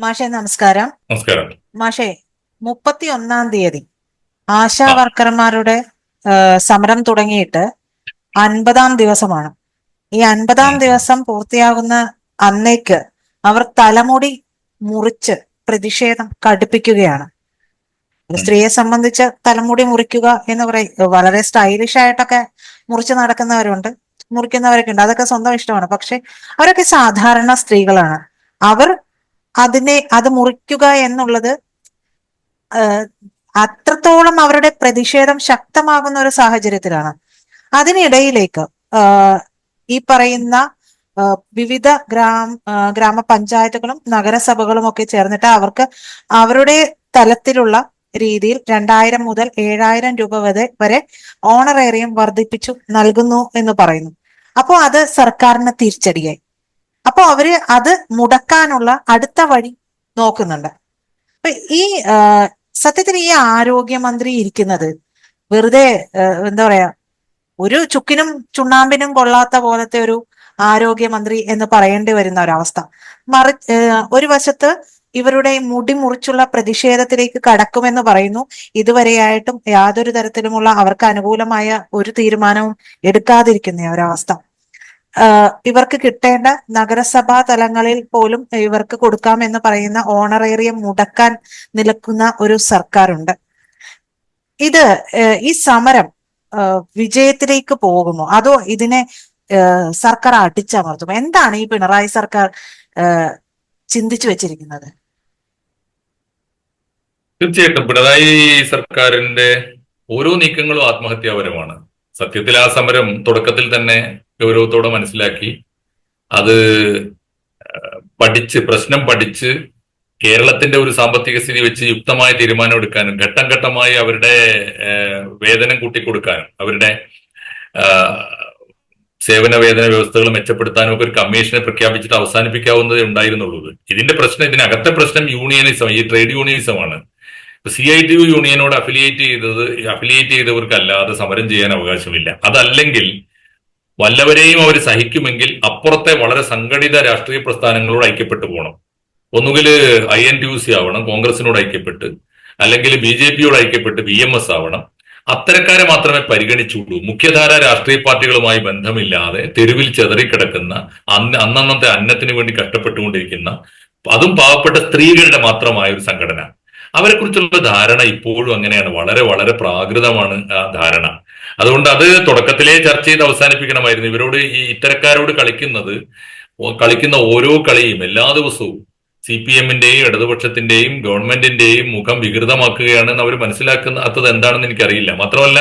മാഷെ നമസ്കാരം. നമസ്കാരം. മാഷേ മുപ്പത്തി ഒന്നാം തീയതി ആശാ വർക്കർമാരുടെ സമരം തുടങ്ങിയിട്ട് അൻപതാം ദിവസമാണ്. ഈ അൻപതാം. ദിവസം പൂർത്തിയാകുന്ന അന്നേക്ക് അവർ തലമുടി മുറിച്ച് പ്രതിഷേധം കടുപ്പിക്കുകയാണ്. സ്ത്രീയെ സംബന്ധിച്ച് തലമുടി മുറിക്കുക എന്ന് പറയും വളരെ സ്റ്റൈലിഷ് ആയിട്ടൊക്കെ മുറിച്ച് നടക്കുന്നവരുണ്ട് മുറിക്കുന്നവരൊക്കെ ഉണ്ട്. അതൊക്കെ സ്വന്തം ഇഷ്ടമാണ്. പക്ഷെ അവരൊക്കെ സാധാരണ സ്ത്രീകളാണ്. അവർ അതിനെ അത് മുറിക്കുക എന്നുള്ളത് അത്രത്തോളം അവരുടെ പ്രതിഷേധം ശക്തമാകുന്ന ഒരു സാഹചര്യത്തിലാണ്. അതിനിടയിലേക്ക് ഈ പറയുന്ന വിവിധ ഗ്രാമ ഗ്രാമപഞ്ചായത്തുകളും നഗരസഭകളും ഒക്കെ ചേർന്നിട്ട് അവർക്ക് അവരുടെ തലത്തിലുള്ള രീതിയിൽ രണ്ടായിരം മുതൽ ഏഴായിരം രൂപ വരെ വരെ ഓണറേറിയം വർദ്ധിപ്പിച്ചു നൽകുന്നു എന്ന് പറയുന്നു. അപ്പോൾ അത് സർക്കാരിന് തിരിച്ചടിയായി. അപ്പൊ അവർ അത് മുടക്കാനുള്ള അടുത്ത വഴി നോക്കുന്നുണ്ട്. അപ്പൊ ഈ സത്യത്തിൽ ഈ ആരോഗ്യമന്ത്രി ഇരിക്കുന്നത് വെറുതെ എന്താ പറയാ ഒരു ചുക്കിനും ചുണ്ണാമ്പിനും കൊള്ളാത്ത പോലത്തെ ഒരു ആരോഗ്യമന്ത്രി എന്ന് പറയേണ്ടി വരുന്ന ഒരവസ്ഥ. മറി ഒരു വശത്ത് ഇവരുടെ മുടി മുറിച്ചുള്ള പ്രതിഷേധത്തിലേക്ക് കടക്കുമെന്ന് പറയുന്നു. ഇതുവരെയായിട്ടും യാതൊരു തരത്തിലുമുള്ള അവർക്ക് അനുകൂലമായ ഒരു തീരുമാനവും എടുക്കാതിരിക്കുന്ന ഒരവസ്ഥ. ഇവർക്ക് കിട്ടേണ്ട നഗരസഭാ തലങ്ങളിൽ പോലും ഇവർക്ക് കൊടുക്കാമെന്ന് പറയുന്ന ഓണറേറിയം മുടക്കാൻ നിൽക്കുന്ന ഒരു സർക്കാരുണ്ട്. ഇത് ഈ സമരം വിജയത്തിലേക്ക് പോകുമോ അതോ ഇതിനെ സർക്കാർ അടിച്ചമർത്തുമോ എന്താണ് ഈ പിണറായി സർക്കാർ ചിന്തിച്ചു വെച്ചിരിക്കുന്നത്? തീർച്ചയായിട്ടും. പിണറായി സർക്കാരിന്റെ ഓരോ നീക്കങ്ങളും ആത്മഹത്യാപരമാണ്. സത്യത്തിൽ ആ സമരം തുടക്കത്തിൽ തന്നെ ഗൗരവത്തോടെ മനസ്സിലാക്കി. അത് പഠിച്ച് പ്രശ്നം പഠിച്ച് കേരളത്തിന്റെ ഒരു സാമ്പത്തിക സ്ഥിതി വെച്ച് യുക്തമായ തീരുമാനം എടുക്കാനും ഘട്ടം ഘട്ടമായി അവരുടെ വേതനം കൂട്ടിക്കൊടുക്കാനും അവരുടെ സേവന വേതന വ്യവസ്ഥകൾ മെച്ചപ്പെടുത്താനും ഒക്കെ ഒരു കമ്മീഷനെ പ്രഖ്യാപിച്ചിട്ട് അവസാനിപ്പിക്കാവുന്നതേ ഉണ്ടായിരുന്നുള്ളൂ. ഇതിന്റെ പ്രശ്നം ഇതിനകത്തെ പ്രശ്നം യൂണിയനിസം ഈ ട്രേഡ് യൂണിയനിസമാണ്. സി ഐ ടി യു യൂണിയനോട് അഫിലിയേറ്റ് ചെയ്തത് അഫിലിയേറ്റ് ചെയ്തവർക്കല്ലാതെ സമരം ചെയ്യാൻ അവകാശമില്ല. അതല്ലെങ്കിൽ വല്ലവരെയും അവർ സഹിക്കുമെങ്കിൽ അപ്പുറത്തെ വളരെ സംഘടിത രാഷ്ട്രീയ പ്രസ്ഥാനങ്ങളോട് ഐക്യപ്പെട്ടു പോകണം. ഒന്നുകിൽ I N T U C ആവണം കോൺഗ്രസിനോട് ഐക്യപ്പെട്ട് അല്ലെങ്കിൽ ബി ജെ പിയോട് ഐക്യപ്പെട്ട് ബി എം എസ് ആവണം. അത്തരക്കാരെ മാത്രമേ പരിഗണിച്ചുള്ളൂ. മുഖ്യധാര രാഷ്ട്രീയ പാർട്ടികളുമായി ബന്ധമില്ലാതെ തെരുവിൽ ചെതറിക്കിടക്കുന്ന അന്ന് അന്നന്നത്തെ അന്നത്തിന് വേണ്ടി കഷ്ടപ്പെട്ടുകൊണ്ടിരിക്കുന്ന അതും പാവപ്പെട്ട സ്ത്രീകളുടെ മാത്രമായ ഒരു സംഘടന. അവരെ കുറിച്ചുള്ള ധാരണ ഇപ്പോഴും അങ്ങനെയാണ്. വളരെ വളരെ പ്രാകൃതമാണ് ആ ധാരണ. അതുകൊണ്ട് അത് തുടക്കത്തിലേ ചർച്ച ചെയ്ത് അവസാനിപ്പിക്കണമായിരുന്നു. ഇവരോട് ഈ ഇത്തരക്കാരോട് കളിക്കുന്നത് കളിക്കുന്ന ഓരോ കളിയും എല്ലാ ദിവസവും സി പി എമ്മിന്റെയും ഇടതുപക്ഷത്തിന്റെയും ഗവൺമെന്റിന്റെയും മുഖം വികൃതമാക്കുകയാണെന്ന് അവർ മനസ്സിലാക്കുന്നത് എന്താണെന്ന് എനിക്കറിയില്ല. മാത്രമല്ല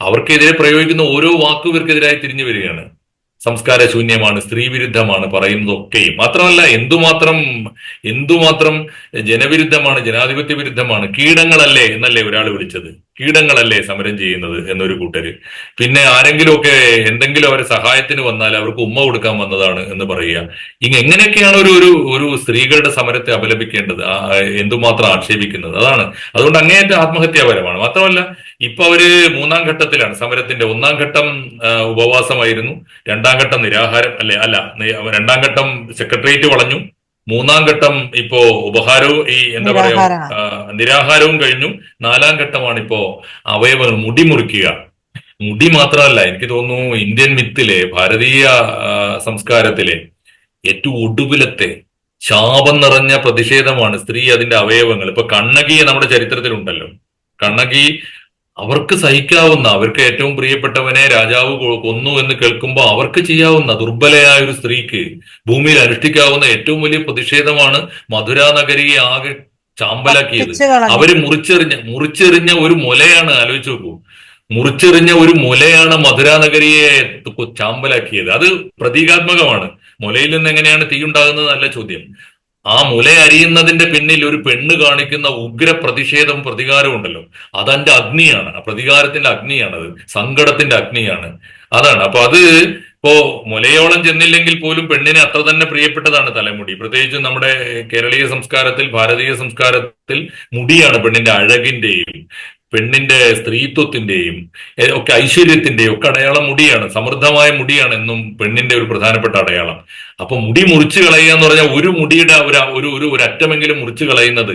അവർക്കെതിരെ പ്രയോഗിക്കുന്ന ഓരോ വാക്കും ഇവർക്കെതിരായി തിരിഞ്ഞു വരികയാണ്. സംസ്കാര ശൂന്യമാണ് സ്ത്രീ വിരുദ്ധമാണ് പറയുന്നതൊക്കെയും. മാത്രമല്ല എന്തുമാത്രം എന്തുമാത്രം ജനവിരുദ്ധമാണ് ജനാധിപത്യ വിരുദ്ധമാണ് കീടങ്ങളല്ലേ എന്നല്ലേ ഒരാൾ വിളിച്ചത്. കീടങ്ങളല്ലേ സമരം ചെയ്യുന്നത് എന്നൊരു കൂട്ടര്. പിന്നെ ആരെങ്കിലുമൊക്കെ എന്തെങ്കിലും അവരെ സഹായത്തിന് വന്നാൽ അവർക്ക് ഉമ്മ കൊടുക്കാൻ വന്നതാണ് എന്ന് പറയുക. ഇങ്ങ എങ്ങനെയൊക്കെയാണ് ഒരു ഒരു ഒരു സ്ത്രീകളുടെ സമരത്തെ അപലപിക്കേണ്ടത്. എന്തുമാത്രം ആക്ഷേപിക്കുന്നത്? അതാണ്. അതുകൊണ്ട് അങ്ങേയറ്റം ആത്മഹത്യാപരമാണ്. മാത്രമല്ല ഇപ്പൊ അവർ മൂന്നാം ഘട്ടത്തിലാണ്. സമരത്തിന്റെ ഒന്നാം ഘട്ടം ഉപവാസമായിരുന്നു. രണ്ടാം ഘട്ടം നിരാഹാരം അല്ലെ അല്ല രണ്ടാം ഘട്ടം സെക്രട്ടേറിയറ്റ് വളഞ്ഞു. മൂന്നാം ഘട്ടം ഇപ്പോ ഉപഹാരവും ഈ എന്താ പറയാ നിരാഹാരവും കഴിഞ്ഞു. നാലാം ഘട്ടമാണ് ഇപ്പോ അവയവങ്ങൾ മുടി മുറിക്കുക. മുടി മാത്രമല്ല എനിക്ക് തോന്നുന്നു ഇന്ത്യൻ മിത്തിലെ ഭാരതീയ സംസ്കാരത്തിലെ ഏറ്റവും ഒടുവിലത്തെ ശാപം നിറഞ്ഞ പ്രതിഷേധമാണ് സ്ത്രീ അതിന്റെ അവയവങ്ങൾ. ഇപ്പൊ കണ്ണകി നമ്മുടെ ചരിത്രത്തിലുണ്ടല്ലോ. കണ്ണകി അവർക്ക് സഹിക്കാവുന്ന അവർക്ക് ഏറ്റവും പ്രിയപ്പെട്ടവനെ രാജാവ് കൊന്നു എന്ന് കേൾക്കുമ്പോൾ അവർക്ക് ചെയ്യാവുന്ന ദുർബലയായ ഒരു സ്ത്രീക്ക് ഭൂമിയിൽ അനുഷ്ഠിക്കാവുന്ന ഏറ്റവും വലിയ പ്രതിഷേധമാണ് മധുര നഗരിയെ ആകെ ചാമ്പലാക്കിയത്. അവർ മുറിച്ചെറിഞ്ഞ മുറിച്ചെറിഞ്ഞ ഒരു മുലയാണ് ആലോചിച്ച് നോക്കൂ. മുറിച്ചെറിഞ്ഞ ഒരു മുലയാണ് മധുര നഗരിയെ ചാമ്പലാക്കിയത്. അത് പ്രതീകാത്മകമാണ്. മുലയിൽ നിന്ന് എങ്ങനെയാണ് തീ ഉണ്ടാകുന്നത് നല്ല ചോദ്യം. ആ മുല അരിയുന്നതിന്റെ പിന്നിൽ ഒരു പെണ്ണ് കാണിക്കുന്ന ഉഗ്ര പ്രതിഷേധം പ്രതികാരം ഉണ്ടല്ലോ. അതെന്റെ അഗ്നിയാണ്. ആ പ്രതികാരത്തിന്റെ അഗ്നിയാണത്. സങ്കടത്തിന്റെ അഗ്നിയാണ്. അതാണ്. അപ്പൊ അത് ഇപ്പോ മുലയോളം ചെന്നില്ലെങ്കിൽ പോലും പെണ്ണിനെ അത്ര തന്നെ പ്രിയപ്പെട്ടതാണ് തലമുടി. പ്രത്യേകിച്ച് നമ്മുടെ കേരളീയ സംസ്കാരത്തിൽ ഭാരതീയ സംസ്കാരത്തിൽ മുടിയാണ് പെണ്ണിന്റെ അഴകിന്റെയും പെണ്ണിന്റെ സ്ത്രീത്വത്തിന്റെയും ഒക്കെ ഐശ്വര്യത്തിന്റെയും ഒക്കെ അടയാളം മുടിയാണ് സമൃദ്ധമായ മുടിയാണ് എന്നും പെണ്ണിന്റെ ഒരു പ്രധാനപ്പെട്ട അടയാളം. അപ്പൊ മുടി മുറിച്ചു കളയുക എന്ന് പറഞ്ഞാൽ ഒരു മുടിയുടെ ഒരു ഒരു ഒരു അറ്റമെങ്കിലും മുറിച്ചു കളയുന്നത്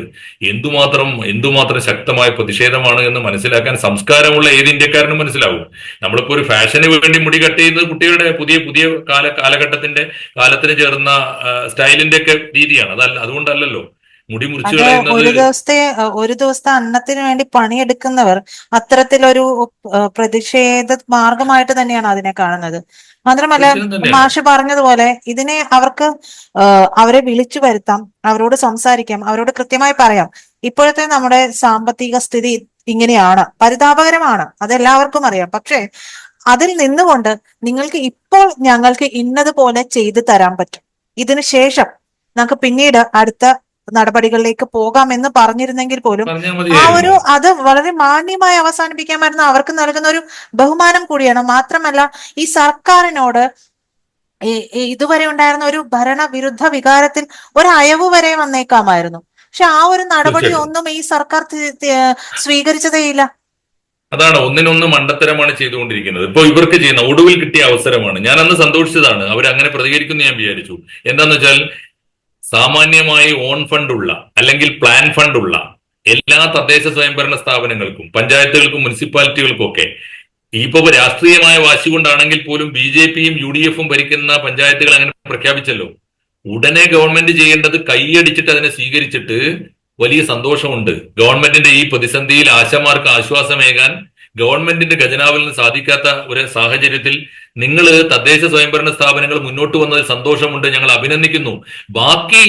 എന്തുമാത്രം എന്തുമാത്രം ശക്തമായ പ്രതിഷേധമാണ് എന്ന് മനസ്സിലാക്കാൻ സംസ്കാരമുള്ള ഏത് ഇന്ത്യക്കാരനും മനസ്സിലാവും. നമ്മളിപ്പോ ഒരു ഫാഷന് വേണ്ടി മുടി കട്ട് ചെയ്യുന്നത് കുട്ടികളുടെ പുതിയ പുതിയ കാല കാലഘട്ടത്തിന്റെ കാലത്തിന് ചേർന്ന സ്റ്റൈലിന്റെ ഒക്കെ രീതിയാണ്. അതല്ല അതുകൊണ്ടല്ലല്ലോ. മുടി മുറിച്ചു ഒരു ദിവസത്തെ ഒരു ദിവസത്തെ അന്നത്തിന് വേണ്ടി പണിയെടുക്കുന്നവർ അത്തരത്തിലൊരു പ്രതിഷേധ മാർഗമായിട്ട് തന്നെയാണ് അതിനെ കാണുന്നത്. മാത്രമല്ല മാഷ് പറഞ്ഞതുപോലെ ഇതിനെ അവർക്ക് അവരെ വിളിച്ചു വരുത്താം അവരോട് സംസാരിക്കാം അവരോട് കൃത്യമായി പറയാം. ഇപ്പോഴത്തെ നമ്മുടെ സാമ്പത്തിക സ്ഥിതി ഇങ്ങനെയാണ്. പരിതാപകരമാണ്. അതെല്ലാവർക്കും അറിയാം. പക്ഷേ അതിൽ നിന്നുകൊണ്ട് നിങ്ങൾക്ക് ഇപ്പോൾ ഞങ്ങൾക്ക് ഇന്നതുപോലെ ചെയ്തു തരാൻ പറ്റും. ഇതിനു ശേഷം നമുക്ക് പിന്നീട് അടുത്ത നടപടികളിലേക്ക് പോകാം എന്ന് പറഞ്ഞിരുന്നെങ്കിൽ പോലും ആ ഒരു അത് വളരെ മാന്യമായി അവസാനിപ്പിക്കാൻ പറ്റുന്ന അവർക്ക് നൽകുന്ന ഒരു ബഹുമാനം കൂടിയാണ്. മാത്രമല്ല ഈ സർക്കാരിനോട് ഇതുവരെ ഉണ്ടായിരുന്ന ഒരു ഭരണവിരുദ്ധ വികാരത്തിൽ ഒരു അയവ് വരെ വന്നേക്കാമായിരുന്നു. പക്ഷെ ആ ഒരു നടപടി ഒന്നും ഈ സർക്കാർ സ്വീകരിച്ചതേയില്ല അതാണ് ഒന്നിനൊന്ന് മണ്ടത്തരമാണ് ചെയ്തുകൊണ്ടിരിക്കുന്നത്. ഇപ്പൊ ഇവർക്ക് ചെയ്യുന്ന ഒടുവിൽ കിട്ടിയ അവസരമാണ്. ഞാൻ അന്ന് സന്തോഷിച്ചതാണ്. അവർ അങ്ങനെ പ്രതികരിക്കുന്നു ഞാൻ വിചാരിച്ചു. എന്താന്ന് വെച്ചാൽ സാമാന്യമായി ഓൺ ഫണ്ട് ഉള്ള അല്ലെങ്കിൽ പ്ലാൻ ഫണ്ട് ഉള്ള എല്ലാ തദ്ദേശ സ്വയംഭരണ സ്ഥാപനങ്ങൾക്കും പഞ്ചായത്തുകൾക്കും മുനിസിപ്പാലിറ്റികൾക്കും ഒക്കെ ഇപ്പൊ രാഷ്ട്രീയമായ വാശി കൊണ്ടാണെങ്കിൽ പോലും ബി ജെ പിയും യു ഡി എഫും ഭരിക്കുന്ന പഞ്ചായത്തുകൾ അങ്ങനെ പ്രഖ്യാപിച്ചല്ലോ. ഉടനെ ഗവൺമെന്റ് ചെയ്യേണ്ടത് കൈയടിച്ചിട്ട് അതിനെ സ്വീകരിച്ചിട്ട് വലിയ സന്തോഷമുണ്ട്. ഗവൺമെന്റിന്റെ ഈ പ്രതിസന്ധിയിൽ ആശമാർക്ക് ആശ്വാസമേകാൻ ഗവൺമെന്റിന്റെ ഖജനാവിൽ നിന്ന് സാധിക്കാത്ത ഒരു സാഹചര്യത്തിൽ നിങ്ങൾ തദ്ദേശ സ്വയംഭരണ സ്ഥാപനങ്ങൾ മുന്നോട്ട് വന്നതിൽ സന്തോഷമുണ്ട് ഞങ്ങൾ അഭിനന്ദിക്കുന്നു. ബാക്കി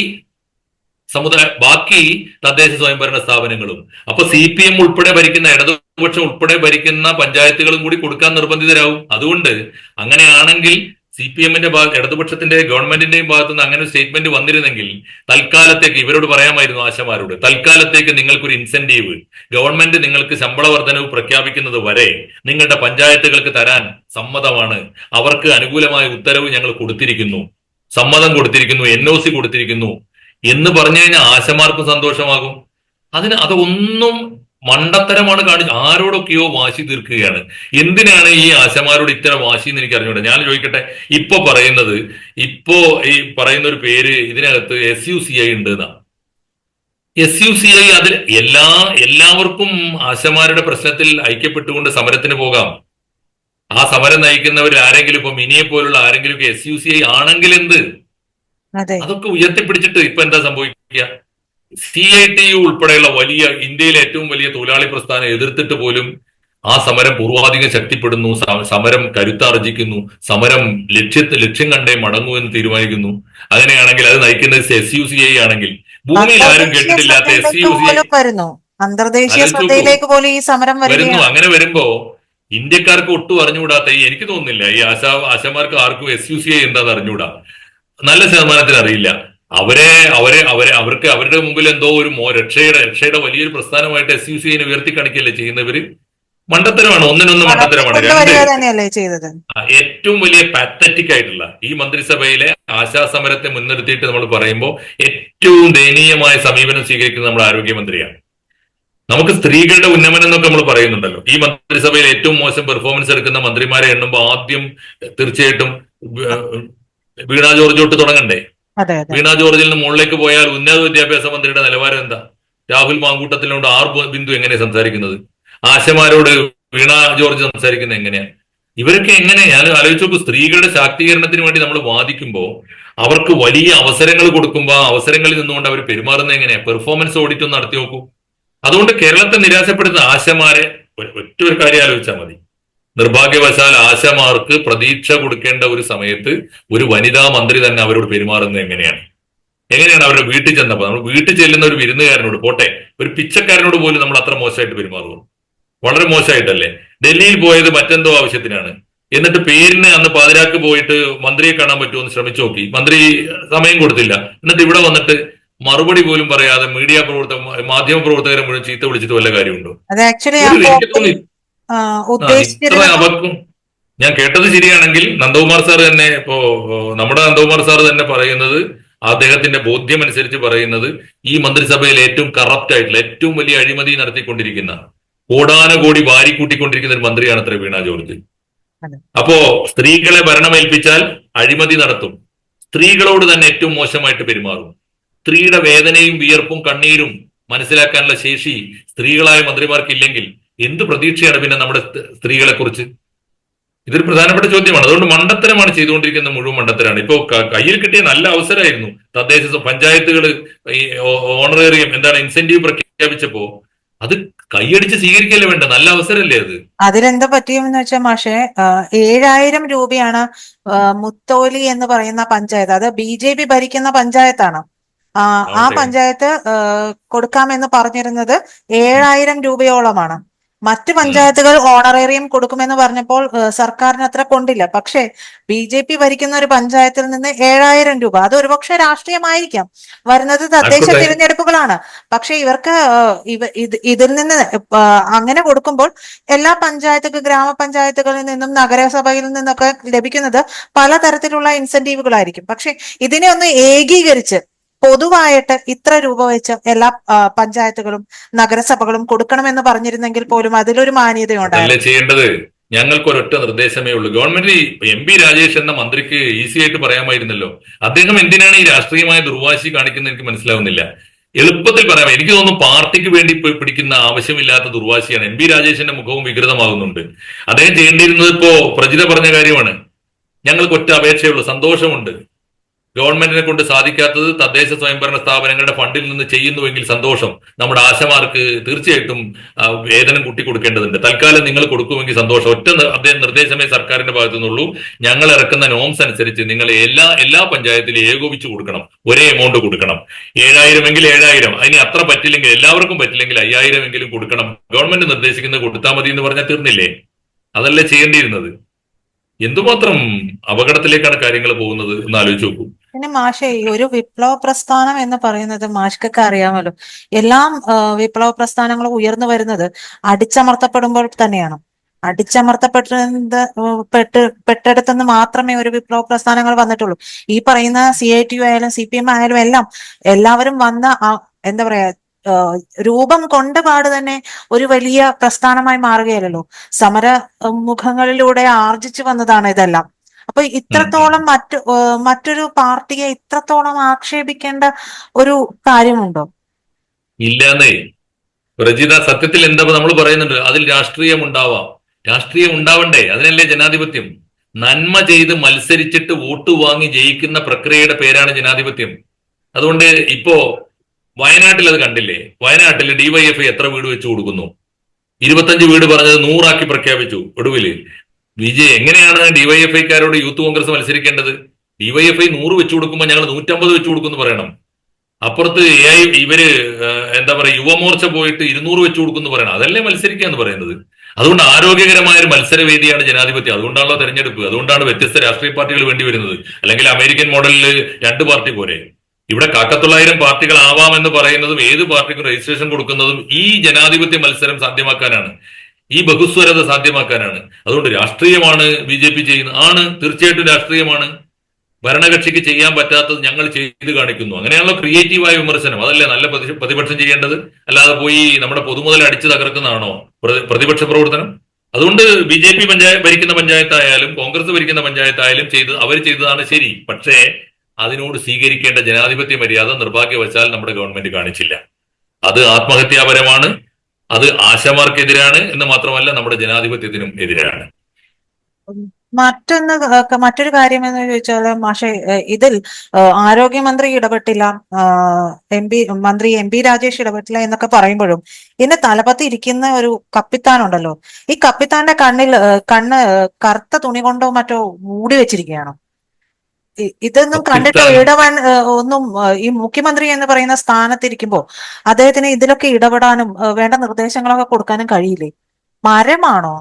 സമുദായ ബാക്കി തദ്ദേശ സ്വയംഭരണ സ്ഥാപനങ്ങളും. അപ്പൊ സി പി എം ഉൾപ്പെടെ ഭരിക്കുന്ന ഇടതുപക്ഷം ഉൾപ്പെടെ ഭരിക്കുന്ന പഞ്ചായത്തുകളും കൂടി കൊടുക്കാൻ നിർബന്ധിതരാകും അതുകൊണ്ട് അങ്ങനെയാണെങ്കിൽ സി പി എമ്മിന്റെ ഭാഗത്ത് ഇടതുപക്ഷത്തിന്റെ ഗവൺമെന്റിന്റെയും ഭാഗത്തു നിന്ന് അങ്ങനെ ഒരു സ്റ്റേറ്റ്മെന്റ് വന്നിരുന്നെങ്കിൽ തൽക്കാലത്തേക്ക് ഇവരോട് പറയാമായിരുന്നു ആശമാരോട് തൽക്കാലത്തേക്ക് നിങ്ങൾക്കൊരു ഇൻസെന്റീവ് ഗവൺമെന്റ് നിങ്ങൾക്ക് ശമ്പള വർധനവ് പ്രഖ്യാപിക്കുന്നത് വരെ നിങ്ങളുടെ പഞ്ചായത്തുകൾക്ക് തരാൻ സമ്മതമാണ്. അവർക്ക് അനുകൂലമായ ഉത്തരവ് ഞങ്ങൾ കൊടുത്തിരിക്കുന്നു. സമ്മതം കൊടുത്തിരിക്കുന്നു എൻ ഒ സി കൊടുത്തിരിക്കുന്നു. എന്ന് പറഞ്ഞു കഴിഞ്ഞാൽ ആശമാർക്കും സന്തോഷമാകും. അതിന് അതൊന്നും മണ്ടത്തരമാണ് കാണിച്ച് ആരോടൊക്കെയോ വാശി തീർക്കുകയാണ്. എന്തിനാണ് ഈ ആശമാരോട് ഇത്തരം വാശി എന്ന് എനിക്ക് അറിഞ്ഞൂടെ ഞാൻ ചോദിക്കട്ടെ ഇപ്പൊ പറയുന്നത് ഇപ്പോ ഈ പറയുന്ന ഒരു പേര് ഇതിനകത്ത് എസ് യു സി ഐ ഉണ്ട് എന്നാ. എസ് യു സി ഐ അതിൽ എല്ലാ എല്ലാവർക്കും ആശമാരുടെ പ്രശ്നത്തിൽ ഐക്യപ്പെട്ടുകൊണ്ട് സമരത്തിന് പോകാം. ആ സമരം നയിക്കുന്നവരിൽ ആരെങ്കിലും ഇപ്പൊ മിനിയെ പോലുള്ള ആരെങ്കിലും എസ് യു സി ഐ ആണെങ്കിൽ എന്ത്? അതെ. അതൊക്കെ ഉയർത്തിപ്പിടിച്ചിട്ട് ഇപ്പൊ എന്താ സംഭവിക്കുക? സി ഐ ടി യു ഉൾപ്പെടെയുള്ള വലിയ ഇന്ത്യയിലെ ഏറ്റവും വലിയ തൊഴിലാളി പ്രസ്ഥാനം എതിർത്തിട്ട് പോലും ആ സമരം പൂർവാധികം ശക്തിപ്പെടുന്നു സമരം കരുത്താർജിക്കുന്നു സമരം ലക്ഷ്യത്തെ ലക്ഷ്യം കണ്ടേ മടങ്ങൂ എന്ന് തീരുമാനിക്കുന്നു. അങ്ങനെയാണെങ്കിൽ അത് നയിക്കുന്നത് എസ് യു സി ഐ ആണെങ്കിൽ. ഭൂമിയിൽ ആരും കേട്ടിട്ടില്ലാത്ത എസ് യു സി അന്തർദേശീയ ശ്രദ്ധയിലേക്ക് പോലും ഈ സമരം വരുന്നു. അങ്ങനെ വരുമ്പോ ഇന്ത്യക്കാർക്ക് ഒട്ടും അറിഞ്ഞുകൂടാത്ത ഈ എനിക്ക് തോന്നുന്നില്ല ഈ ആശാ ആശമാർക്ക് ആർക്കും എസ് യു സി ഐ എന്താന്ന് അറിഞ്ഞുകൂടാ. നല്ല ശതമാനത്തിന് അറിയില്ല അവരെ അവരെ അവരെ അവർക്ക് അവരുടെ മുമ്പിൽ എന്തോ ഒരു മോ രക്ഷയുടെ രക്ഷയുടെ വലിയൊരു പ്രസ്ഥാനമായിട്ട് എസ് യു സി ഐനെ ഉയർത്തി കാണിക്കല്ലേ ചെയ്യുന്നവര്? മണ്ടത്തരമാണ് ഒന്നിനൊന്ന് മണ്ടത്തരമാണ്. രണ്ട് ഏറ്റവും വലിയ പാത്തറ്റിക് ആയിട്ടുള്ള ഈ മന്ത്രിസഭയിലെ ആശാസമരത്തെ മുൻനിർത്തിയിട്ട് നമ്മൾ പറയുമ്പോൾ ഏറ്റവും ദയനീയമായ സമീപനം സ്വീകരിക്കുന്നത് നമ്മുടെ ആരോഗ്യമന്ത്രിയാണ്. നമുക്ക് സ്ത്രീകളുടെ ഉന്നമനം എന്നൊക്കെ നമ്മൾ പറയുന്നുണ്ടല്ലോ. ഈ മന്ത്രിസഭയിൽ ഏറ്റവും മോശം പെർഫോമൻസ് എടുക്കുന്ന മന്ത്രിമാരെ എണ്ണുമ്പോൾ ആദ്യം തീർച്ചയായിട്ടും വീണാ ജോർജ് തൊട്ട് തുടങ്ങണ്ടേ? വീണ ജോർജിൽ നിന്ന് മുകളിലേക്ക് പോയാൽ ഉന്നത വിദ്യാഭ്യാസ മന്ത്രിയുടെ നിലവാരം എന്താ? രാഹുൽ മാങ്കൂട്ടത്തിനോട് ആർ ബിന്ദു എങ്ങനെ സംസാരിക്കുന്നത്? ആശമാരോട് വീണ ജോർജ് സംസാരിക്കുന്നത് എങ്ങനെയാ? ഇവരൊക്കെ എങ്ങനെ ഞാൻ ആലോചിച്ചു നോക്കും സ്ത്രീകളുടെ ശാക്തീകരണത്തിന് വേണ്ടി നമ്മൾ വാദിക്കുമ്പോൾ അവർക്ക് വലിയ അവസരങ്ങൾ കൊടുക്കുമ്പോൾ അവസരങ്ങളിൽ നിന്നുകൊണ്ട് അവർ പെരുമാറുന്നത് എങ്ങനെയാ? പെർഫോമൻസ് ഓഡിറ്റ് ഒന്ന് നടത്തി നോക്കൂ. അതുകൊണ്ട് കേരളത്തെ നിരാശപ്പെടുത്തുന്ന ആശമാരെ ഒറ്റ ഒരു കാര്യം ആലോചിച്ചാൽ മതി. നിർഭാഗ്യവശാൽ ആശമാർക്ക് പ്രതീക്ഷ കൊടുക്കേണ്ട ഒരു സമയത്ത് ഒരു വനിതാ മന്ത്രി തന്നെ അവരോട് പെരുമാറുന്നത് എങ്ങനെയാണ്? എങ്ങനെയാണ് അവരുടെ വീട്ടിൽ ചെന്നപ്പോൾ? നമ്മൾ വീട്ടിൽ ചെല്ലുന്ന ഒരു വിരുന്നുകാരനോട് പോട്ടെ ഒരു പിച്ചക്കാരനോട് പോലും നമ്മൾ അത്ര മോശമായിട്ട് പെരുമാറുന്നു. വളരെ മോശമായിട്ടല്ലേ? ഡൽഹിയിൽ പോയത് മറ്റെന്തോ ആവശ്യത്തിനാണ്. എന്നിട്ട് പേരിന് അന്ന് പാതിരാക്ക് പോയിട്ട് മന്ത്രിയെ കാണാൻ പറ്റുമോ എന്ന് ശ്രമിച്ചു നോക്കി. മന്ത്രി സമയം കൊടുത്തില്ല. എന്നിട്ട് ഇവിടെ വന്നിട്ട് മറുപടി പോലും പറയാതെ മീഡിയ പ്രവർത്തക മാധ്യമ പ്രവർത്തകരെ മുഴുവൻ ചീത്ത വിളിച്ചിട്ട് വല്ല കാര്യമുണ്ടോ? ഞാൻ കേട്ടത് ശരിയാണെങ്കിൽ നന്ദകുമാർ സാർ തന്നെ ഇപ്പോ നമ്മുടെ നന്ദകുമാർ സാർ തന്നെ പറയുന്നത് അദ്ദേഹത്തിന്റെ ബോധ്യം അനുസരിച്ച് പറയുന്നത് ഈ മന്ത്രിസഭയിൽ ഏറ്റവും കറപ്റ്റ് ആയിട്ടുള്ള ഏറ്റവും വലിയ അഴിമതി നടത്തിക്കൊണ്ടിരിക്കുന്ന കോടാനുകോടി വാരിക്കൂട്ടിക്കൊണ്ടിരിക്കുന്ന ഒരു മന്ത്രിയാണ് അത്ര വീണ ജോർജ്. അപ്പോ സ്ത്രീകളെ ഭരണമേൽപ്പിച്ചാൽ അഴിമതി നടത്തും. സ്ത്രീകളോട് തന്നെ ഏറ്റവും മോശമായിട്ട് പെരുമാറും. സ്ത്രീയുടെ വേദനയും വിയർപ്പും കണ്ണീരും മനസ്സിലാക്കാനുള്ള ശേഷി സ്ത്രീകളായ മന്ത്രിമാർക്ക് ഇല്ലെങ്കിൽ എന്ത് പ്രതീക്ഷയാണ് പിന്നെ നമ്മുടെ സ്ത്രീകളെ കുറിച്ച് ഇതൊരു പ്രധാനപ്പെട്ട ചോദ്യമാണ്. അതുകൊണ്ട് മണ്ടത്തരമാണ് ചെയ്തുകൊണ്ടിരിക്കുന്ന മുഴുവൻ മണ്ടത്തരാണ്. ഇപ്പോ കയ്യിൽ കിട്ടിയ നല്ല അവസരമായിരുന്നു. തദ്ദേശ പഞ്ചായത്തുകൾ ഈ ഓണറേറിയം എന്താണ് ഇൻസെന്റീവ് പ്രഖ്യാപിച്ചപ്പോ അത് കൈയടിച്ച് സ്വീകരിക്കല്ലേ വേണ്ട? നല്ല അവസരമല്ലേ അത്? അതിലെന്താ പറ്റിയെന്ന് വെച്ചാൽ മാഷെ ഏഴായിരം രൂപയാണ് മുത്തോലി എന്ന് പറയുന്ന പഞ്ചായത്ത് അത് ബി ജെ പി ഭരിക്കുന്ന പഞ്ചായത്താണ്. ആ. പഞ്ചായത്ത് കൊടുക്കാമെന്ന് പറഞ്ഞിരുന്നത് ഏഴായിരം രൂപയോളമാണ്. മറ്റ് പഞ്ചായത്തുകൾ ഓണറേറിയം കൊടുക്കുമെന്ന് പറഞ്ഞപ്പോൾ സർക്കാരിന് അത്ര കൊണ്ടില്ല. പക്ഷേ ബി ജെ പി ഭരിക്കുന്ന ഒരു പഞ്ചായത്തിൽ നിന്ന് ഏഴായിരം രൂപ അത് ഒരുപക്ഷെ രാഷ്ട്രീയമായിരിക്കാം. വരുന്നത് തദ്ദേശ തിരഞ്ഞെടുപ്പുകളാണ്. പക്ഷെ ഇവർക്ക് ഇവ ഇതിൽ നിന്ന് അങ്ങനെ കൊടുക്കുമ്പോൾ എല്ലാ പഞ്ചായത്തുകൾ ഗ്രാമപഞ്ചായത്തുകളിൽ നിന്നും നഗരസഭയിൽ നിന്നൊക്കെ ലഭിക്കുന്നത് പലതരത്തിലുള്ള ഇൻസെന്റീവുകളായിരിക്കും. പക്ഷെ ഇതിനെ ഒന്ന് ഏകീകരിച്ച് പൊതുവായിട്ട് ഇത്ര രൂപ വെച്ച് എല്ലാ പഞ്ചായത്തുകളും നഗരസഭകളും കൊടുക്കണമെന്ന് പറഞ്ഞിരുന്നെങ്കിൽ പോലും അതിലൊരു മാന്യതയുണ്ടായിരുന്നു ചെയ്യേണ്ടത്? ഞങ്ങൾക്ക് ഒരൊറ്റ നിർദ്ദേശമേ ഉള്ളൂ. ഗവൺമെന്റ് എം പി രാജേഷ് എന്ന മന്ത്രിക്ക് ഈസി ആയിട്ട് പറയാമായിരുന്നല്ലോ. അദ്ദേഹം എന്തിനാണ് ഈ രാഷ്ട്രീയമായ ദുർവാശി കാണിക്കുന്നത് എനിക്ക് മനസ്സിലാവുന്നില്ല. എളുപ്പത്തിൽ പറയാം. എനിക്ക് തോന്നുന്നു പാർട്ടിക്ക് വേണ്ടി പിടിക്കുന്ന ആവശ്യമില്ലാത്ത ദുർവാശിയാണ് എം പി രാജേഷിന്റെ മുഖവും വികൃതമാകുന്നുണ്ട്. അദ്ദേഹം ചെയ്യേണ്ടിയിരുന്നത് ഇപ്പോ പ്രജിത പറഞ്ഞ കാര്യമാണ്. ഞങ്ങൾക്ക് ഒറ്റ അപേക്ഷയുള്ളൂ സന്തോഷമുണ്ട്. ഗവൺമെന്റിനെ കൊണ്ട് സാധിക്കാത്തത് തദ്ദേശ സ്വയംഭരണ സ്ഥാപനങ്ങളുടെ ഫണ്ടിൽ നിന്ന് ചെയ്യുന്നുവെങ്കിൽ സന്തോഷം. നമ്മുടെ ആശമാർക്ക് തീർച്ചയായിട്ടും വേതനം കൂട്ടി കൊടുക്കേണ്ടതുണ്ട് തൽക്കാലം നിങ്ങൾ കൊടുക്കുമെങ്കിൽ സന്തോഷം. ഒറ്റ അദ്ദേഹം നിർദ്ദേശമേ സർക്കാരിന്റെ ഭാഗത്തു നിന്നുള്ളൂ ഞങ്ങൾ ഇറക്കുന്ന നോംസ് അനുസരിച്ച് നിങ്ങൾ എല്ലാ എല്ലാ പഞ്ചായത്തിലും ഏകോപിച്ച് കൊടുക്കണം. ഒരേ എമൗണ്ട് കൊടുക്കണം. ഏഴായിരം എങ്കിൽ ഏഴായിരം. അതിന് അത്ര പറ്റില്ലെങ്കിൽ എല്ലാവർക്കും പറ്റില്ലെങ്കിൽ അയ്യായിരം എങ്കിലും കൊടുക്കണം. ഗവൺമെന്റ് നിർദ്ദേശിക്കുന്നത് കൊടുത്താൽ മതി എന്ന് പറഞ്ഞാൽ തീർന്നില്ലേ? അതല്ലേ ചെയ്യേണ്ടിയിരുന്നത്? എന്തുമാത്രം അപകടത്തിലേക്കാണ് കാര്യങ്ങൾ പോകുന്നത്? എന്ന് ആലോചിച്ച് നോക്കൂ. പിന്നെ മാഷെ ഈ ഒരു വിപ്ലവ പ്രസ്ഥാനം എന്ന് പറയുന്നത് മാഷ്കൊക്കെ അറിയാമല്ലോ. എല്ലാം വിപ്ലവ പ്രസ്ഥാനങ്ങളും ഉയർന്നു വരുന്നത് അടിച്ചമർത്തപ്പെടുമ്പോൾ തന്നെയാണ്. അടിച്ചമർത്തപ്പെട്ടത് പെട്ട് പെട്ടെടുത്തുനിന്ന് മാത്രമേ ഒരു വിപ്ലവ പ്രസ്ഥാനങ്ങൾ വന്നിട്ടുള്ളൂ. ഈ പറയുന്ന സി ഐ ടി ആയാലും സി പി എം ആയാലും എല്ലാം എല്ലാവരും വന്ന എന്താ പറയാ രൂപം കൊണ്ട പാട് തന്നെ ഒരു വലിയ പ്രസ്ഥാനമായി മാറുകയല്ലോ സമര മുഖങ്ങളിലൂടെ ആർജിച്ചു വന്നതാണ് ഇതെല്ലാം. അപ്പൊ ഇത്രത്തോളം മറ്റു മറ്റൊരു പാർട്ടിയെ ഇത്രത്തോളം ആക്ഷേപിക്കേണ്ട ഒരു കാര്യമുണ്ടോ? ഇല്ലാന്നേ. പ്രജിത സത്യത്തിൽ എന്താ നമ്മൾ പറയുന്നുണ്ട്? അതിൽ രാഷ്ട്രീയം ഉണ്ടാവാം രാഷ്ട്രീയം ഉണ്ടാവണ്ടേ? അതിനല്ലേ ജനാധിപത്യം. നന്മ ചെയ്ത് മത്സരിച്ചിട്ട് വോട്ട് വാങ്ങി ജയിക്കുന്ന പ്രക്രിയയുടെ പേരാണ് ജനാധിപത്യം. അതുകൊണ്ട് ഇപ്പോ വയനാട്ടിൽ അത് കണ്ടില്ലേ? വയനാട്ടിൽ ഡിവൈഎഫ്ഐ എത്ര വീട് വെച്ച് കൊടുക്കുന്നു? ഇരുപത്തഞ്ച് വീട് പറഞ്ഞത് നൂറാക്കി പ്രഖ്യാപിച്ചു വിജയ് എങ്ങനെയാണ് ഡിവൈഎഫ്ഐക്കാരോട് യൂത്ത് കോൺഗ്രസ് മത്സരിക്കേണ്ടത്? ഡിവൈഎഫ്ഐ നൂറ് വെച്ചു കൊടുക്കുമ്പോൾ ഞങ്ങൾ നൂറ്റമ്പത് വെച്ചു കൊടുക്കുന്നു പറയണം. അപ്പുറത്ത് എ ഐ ഇവർ എന്താ പറയുക യുവമോർച്ച പോയിട്ട് ഇരുന്നൂറ് വെച്ചു കൊടുക്കുന്നു പറയണം. അതല്ലേ മത്സരിക്കുക എന്ന് പറയുന്നത്. അതുകൊണ്ട് ആരോഗ്യകരമായ ഒരു മത്സരവേദിയാണ് ജനാധിപത്യം. അതുകൊണ്ടാണല്ലോ തെരഞ്ഞെടുപ്പ്. അതുകൊണ്ടാണ് വ്യത്യസ്ത രാഷ്ട്രീയ പാർട്ടികൾ വേണ്ടി വരുന്നത്. അല്ലെങ്കിൽ അമേരിക്കൻ മോഡലിൽ രണ്ട് പാർട്ടി പോരെ. ഇവിടെ കാക്കത്തൊള്ളായിരം പാർട്ടികൾ ആവാം എന്ന് പറയുന്നതും ഏത് പാർട്ടിക്കും രജിസ്ട്രേഷൻ കൊടുക്കുന്നതും ഈ ജനാധിപത്യ മത്സരം സാധ്യമാക്കാനാണ്. ഈ ബഹുസ്വരത സാധ്യമാക്കാനാണ്. അതുകൊണ്ട് രാഷ്ട്രീയമാണ് ബി ജെ പി ചെയ്യുന്നത് ആണ് തീർച്ചയായിട്ടും രാഷ്ട്രീയമാണ്. ഭരണകക്ഷിക്ക് ചെയ്യാൻ പറ്റാത്തത് ഞങ്ങൾ ചെയ്ത് കാണിക്കുന്നു. അങ്ങനെയാണല്ലോ ക്രിയേറ്റീവായ വിമർശനം. അതല്ലേ നല്ല പ്രതി- പ്രതിപക്ഷം ചെയ്യേണ്ടത്? അല്ലാതെ പോയി നമ്മുടെ പൊതുമുതൽ അടിച്ചു തകർക്കുന്നതാണോ പ്രതിപക്ഷ പ്രവർത്തനം? അതുകൊണ്ട് ബി ജെ പി പഞ്ചായത്ത് ഭരിക്കുന്ന പഞ്ചായത്തായാലും കോൺഗ്രസ് ഭരിക്കുന്ന പഞ്ചായത്തായാലും ചെയ്ത് അവർ ചെയ്തതാണ് ശരി. പക്ഷേ അതിനോട് സ്വീകരിക്കേണ്ട ജനാധിപത്യ മര്യാദ നിർഭാഗ്യവശാൽ നമ്മുടെ ഗവൺമെന്റ് കാണിച്ചില്ല. അത് ആത്മഹത്യാപരമാണ്. അത് ആശമാർക്കെതിരാണ് എന്ന് മാത്രമല്ല നമ്മുടെ ജനാധിപത്യത്തിനും എതിരാണ്. മറ്റൊന്ന് മറ്റൊരു കാര്യം എന്ന് ചോദിച്ചാൽ മാഷെ ഇതിൽ ആരോഗ്യമന്ത്രി ഇടപെട്ടില്ല എം പി മന്ത്രി എം പി രാജേഷ് ഇടപെട്ടില്ല എന്നൊക്കെ പറയുമ്പോഴും ഇന്ന് തലപ്പത്ത് ഇരിക്കുന്ന ഒരു കപ്പിത്താൻ ഉണ്ടല്ലോ ഈ കപ്പിത്താന്റെ കണ്ണിൽ കണ്ണ് കറുത്ത തുണി കൊണ്ടോ മറ്റോ മൂടി വെച്ചിരിക്കുകയാണോ. ഇതൊന്നും കണ്ടിട്ട് ഇടപെടാൻ ഒന്നും ഈ മുഖ്യമന്ത്രി എന്ന് പറയുന്ന സ്ഥാനത്തിരിക്കുമ്പോ അദ്ദേഹത്തിന് ഇതിലൊക്കെ ഇടപെടാനും വേണ്ട നിർദ്ദേശങ്ങളൊക്കെ കൊടുക്കാനും കഴിയില്ലേ? മരമാണോ?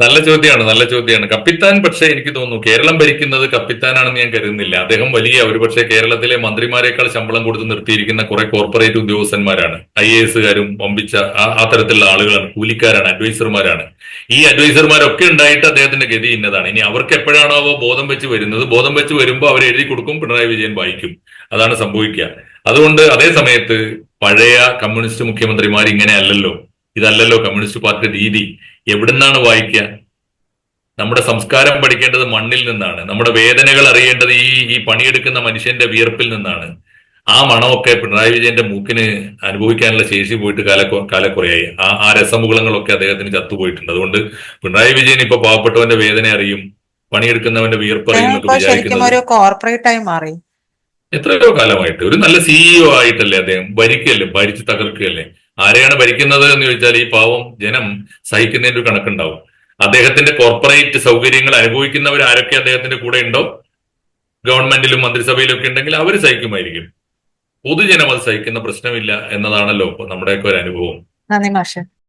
നല്ല ചോദ്യമാണ് നല്ല ചോദ്യമാണ്. കപ്പിത്താൻ പക്ഷേ എനിക്ക് തോന്നുന്നു കേരളം ഭരിക്കുന്നത് കപ്പിത്താനാണെന്ന് ഞാൻ കരുതുന്നില്ല. അദ്ദേഹം വലിയ ഒരുപക്ഷെ കേരളത്തിലെ മന്ത്രിമാരെക്കാൾ ശമ്പളം കൊടുത്ത് നിർത്തിയിരിക്കുന്ന കുറെ കോർപ്പറേറ്റ് ഉദ്യോഗസ്ഥന്മാരാണ്. ഐ എ എസുകാരും വമ്പിച്ച ആ- ആ തരത്തിലുള്ള ആളുകളാണ് കൂലിക്കാരാണ് അഡ്വൈസർമാരാണ് ഈ അഡ്വൈസർമാരൊക്കെ ഉണ്ടായിട്ട് അദ്ദേഹത്തിന്റെ ഗതി ഇന്നതാണ്. ഇനി അവർക്ക് എപ്പോഴാണോ അവ ബോധം വെച്ച് വരുന്നത് ബോധം വെച്ച് വരുമ്പോൾ അവർ എഴുതി കൊടുക്കും പിണറായി വിജയൻ വായിക്കും. അതാണ് സംഭവിക്കുക. അതുകൊണ്ട് അതേ സമയത്ത് പഴയ കമ്മ്യൂണിസ്റ്റ് മുഖ്യമന്ത്രിമാർ ഇങ്ങനെ അല്ലല്ലോ. ഇതല്ലല്ലോ കമ്മ്യൂണിസ്റ്റ് പാർട്ടി രീതി. എവിടുന്നാണ് വായിക്കുക? നമ്മുടെ സംസ്കാരം പഠിക്കേണ്ടത് മണ്ണിൽ നിന്നാണ്. നമ്മുടെ വേദനകൾ അറിയേണ്ടത് ഈ ഈ പണിയെടുക്കുന്ന മനുഷ്യന്റെ വിയർപ്പിൽ നിന്നാണ്. ആ മണമൊക്കെ പിണറായി വിജയന്റെ മൂക്കിന് അനുഭവിക്കാനുള്ള ശേഷി പോയിട്ട് കാല കാലക്കുറയായി. ആ ആ രസമുകളങ്ങളൊക്കെ അദ്ദേഹത്തിന് ചത്തുപോയിട്ടുണ്ട്. അതുകൊണ്ട് പിണറായി വിജയൻ ഇപ്പൊ പാവപ്പെട്ടവന്റെ വേദന അറിയും പണിയെടുക്കുന്നവന്റെ വിയർപ്പ് അറിയും എത്രയോ കാലമായിട്ട്. ഒരു നല്ല സിഇഒ ആയിട്ടല്ലേ അദ്ദേഹം? ഭരിക്കല്ലേ ഭരിച്ച് തകർക്കുകയല്ലേ? ആരെയാണ് ഭരിക്കുന്നത് എന്ന് ചോദിച്ചാൽ ഈ പാവം ജനം സഹിക്കുന്നതിന്റെ ഒരു കണക്കുണ്ടാവും. അദ്ദേഹത്തിന്റെ കോർപ്പറേറ്റ് സൗകര്യങ്ങൾ അനുഭവിക്കുന്നവർ ആരൊക്കെ അദ്ദേഹത്തിന്റെ കൂടെ ഉണ്ടോ? ഗവൺമെന്റിലും മന്ത്രിസഭയിലും ഒക്കെ ഉണ്ടെങ്കിൽ അവർ സഹിക്കുമായിരിക്കും. പൊതുജനം അത് സഹിക്കുന്ന പ്രശ്നമില്ല എന്നതാണല്ലോ നമ്മുടെയൊക്കെ ഒരു അനുഭവം. നന്ദി മാഷെ.